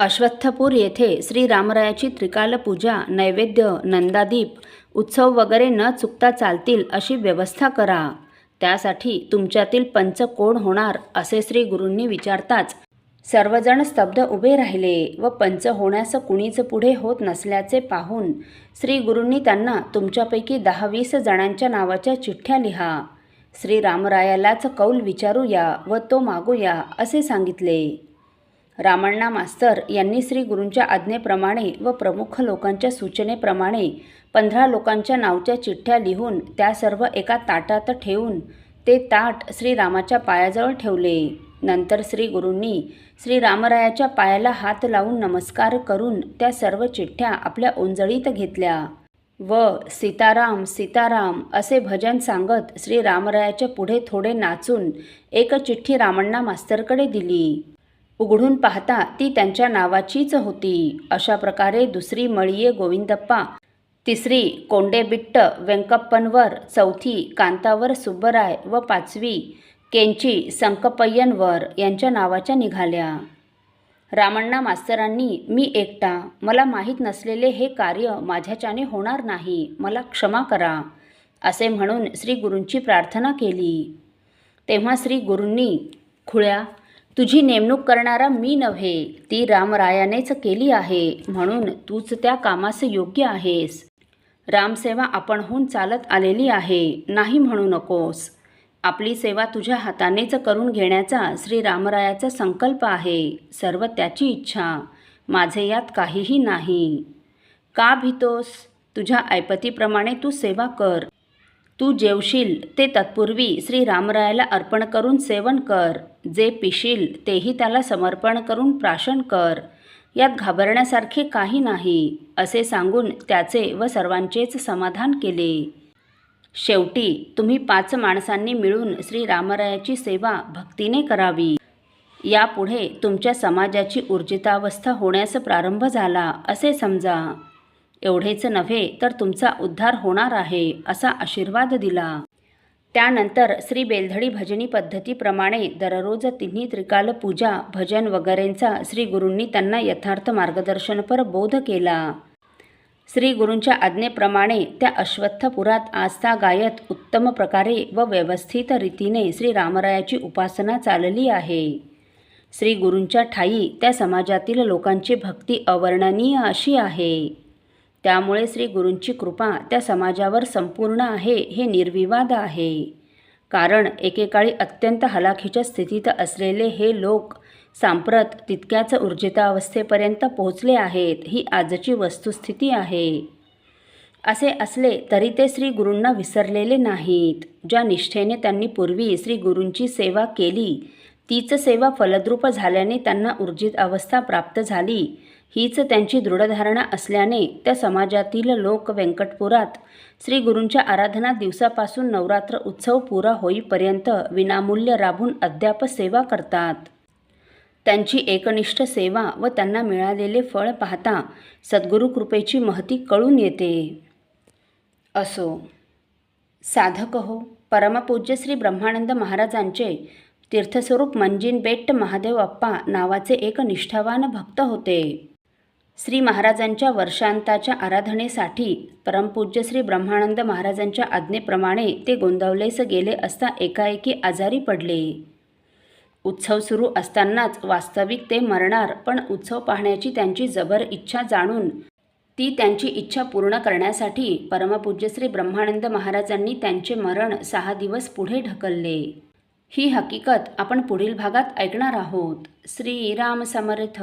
अश्वत्थपूर येथे श्रीरामरायाची त्रिकाल पूजा नैवेद्य नंदादीप उत्सव वगैरे न चुकता चालतील अशी व्यवस्था करा. त्यासाठी तुमच्यातील पंच कोण होणार असे श्री गुरूंनी विचारताच सर्वजण स्तब्ध उभे राहिले व पंच होण्यास कुणीच पुढे होत नसल्याचे पाहून श्री गुरूंनी त्यांना तुमच्यापैकी दहा वीस जणांच्या नावाच्या चिठ्ठ्या लिहा. श्री रामरायालाच कौल विचारूया व तो मागूया असे सांगितले. रामण्णा मास्तर यांनी श्री गुरूंच्या आज्ञेप्रमाणे व प्रमुख लोकांच्या सूचनेप्रमाणे पंधरा लोकांच्या नावच्या चिठ्ठ्या लिहून त्या सर्व एका ताटात ठेवून ते ताट श्रीरामाच्या पायाजवळ ठेवले. नंतर श्री गुरूंनी श्रीरामरायाच्या पायाला हात लावून नमस्कार करून त्या सर्व चिठ्ठ्या आपल्या ओंजळीत घेतल्या. व सीताराम सीताराम असे भजन सांगत श्री रामरायाच्या पुढे थोडे नाचून एक चिठ्ठी रामण्णा मास्तरकडे दिली. उघडून पाहता ती त्यांच्या नावाचीच होती. अशा प्रकारे दुसरी मळीये गोविंदप्पा तिसरी कोंडेबिट्ट व्यंकप्पनवर चौथी कांतावर सुब्बराय व पाचवी केंची संकपय्यनवर यांच्या नावाच्या निघाल्या. रामण्णा मास्तरांनी मी एकटा. मला माहीत नसलेले हे कार्य माझ्याच्याने होणार नाही. मला क्षमा करा. असे म्हणून श्री गुरूंची प्रार्थना केली. तेव्हा श्री गुरूंनी खुळ्या तुझी नेमणूक करणारा मी नव्हे ती रामरायानेच केली आहे म्हणून तूच त्या कामास योग्य आहेस. रामसेवा आपणहून चालत आलेली आहे नाही म्हणू नकोस. आपली सेवा तुझ्या हातानेच करून घेण्याचा श्री रामरायाचा संकल्प आहे सर्व त्याची इच्छा. माझे यात काहीही नाही. का भीतोस? तुझ्या ऐपतीप्रमाणे तू सेवा कर. तू जेवशील ते तत्पूर्वी श्री रामरायाला अर्पण करून सेवन कर. जे पिशील तेही त्याला समर्पण करून प्राशन कर. यात घाबरण्यासारखे काही नाही असे सांगून त्याचे व सर्वांचेच समाधान केले. शेवटी तुम्ही पाच माणसांनी मिळून श्री रामरायाची सेवा भक्तीने करावी. यापुढे तुमच्या समाजाची ऊर्जितावस्था होण्यास प्रारंभ झाला असे समजा. एवढेच नव्हे तर तुमचा उद्धार होणार आहे असा आशीर्वाद दिला. त्यानंतर श्री बेलधडी भजनी पद्धतीप्रमाणे दररोज तिन्ही त्रिकाल पूजा भजन वगैरेंचा श्री गुरूंनी त्यांना यथार्थ मार्गदर्शनपर बोध केला. श्री गुरूंच्या आज्ञेप्रमाणे त्या अश्वत्थपुरात आस्था गायत उत्तम प्रकारे व व्यवस्थित रीतीने श्री रामरायाची उपासना चालली आहे. श्री गुरूंच्या ठाई त्या समाजातील लोकांची भक्ती अवर्णनीय अशी आहे. त्यामुळे श्री गुरूंची कृपा त्या समाजावर संपूर्ण आहे हे निर्विवाद आहे. कारण एकेकाळी अत्यंत हलाखीच्या स्थितीत असलेले हे लोक सांप्रत तितक्याच ऊर्जितावस्थेपर्यंत पोहोचले आहेत ही आजची वस्तुस्थिती आहे. असे असले तरी ते श्री गुरूंना विसरलेले नाहीत. ज्या निष्ठेने त्यांनी पूर्वी श्री गुरूंची सेवा केली तीच सेवा फलद्रूप झाल्याने त्यांना ऊर्जित अवस्था प्राप्त झाली. हीच त्यांची दृढधारणा असल्याने त्या समाजातील लोक व्यंकटपुरात श्री गुरूंच्या आराधना दिवसापासून नवरात्र उत्सव पुरा होईपर्यंत विनामूल्य राबून अद्याप सेवा करतात. त्यांची एकनिष्ठ सेवा व त्यांना मिळालेले फळ पाहता सद्गुरू कृपेची महती कळून येते. असो साधक हो परमपूज्य श्री ब्रह्मानंद महाराजांचे तीर्थस्वरूप मंजिन बेट्ट महादेव अप्पा नावाचे एक निष्ठावान भक्त होते. श्री महाराजांच्या वर्षांताच्या आराधनेसाठी परमपूज्य श्री ब्रह्मानंद महाराजांच्या आज्ञेप्रमाणे ते गोंदवलेस गेले असता एकाएकी आजारी पडले. उत्सव सुरू असतानाच वास्तविक ते मरणार पण उत्सव पाहण्याची त्यांची जबर इच्छा जाणून ती त्यांची इच्छा पूर्ण करण्यासाठी परमपूज्य श्री ब्रह्मानंद महाराजांनी त्यांचे मरण सहा दिवस पुढे ढकलले. ही हकीकत आपण पुढील भागात ऐकणार आहोत. श्रीराम समर्थ!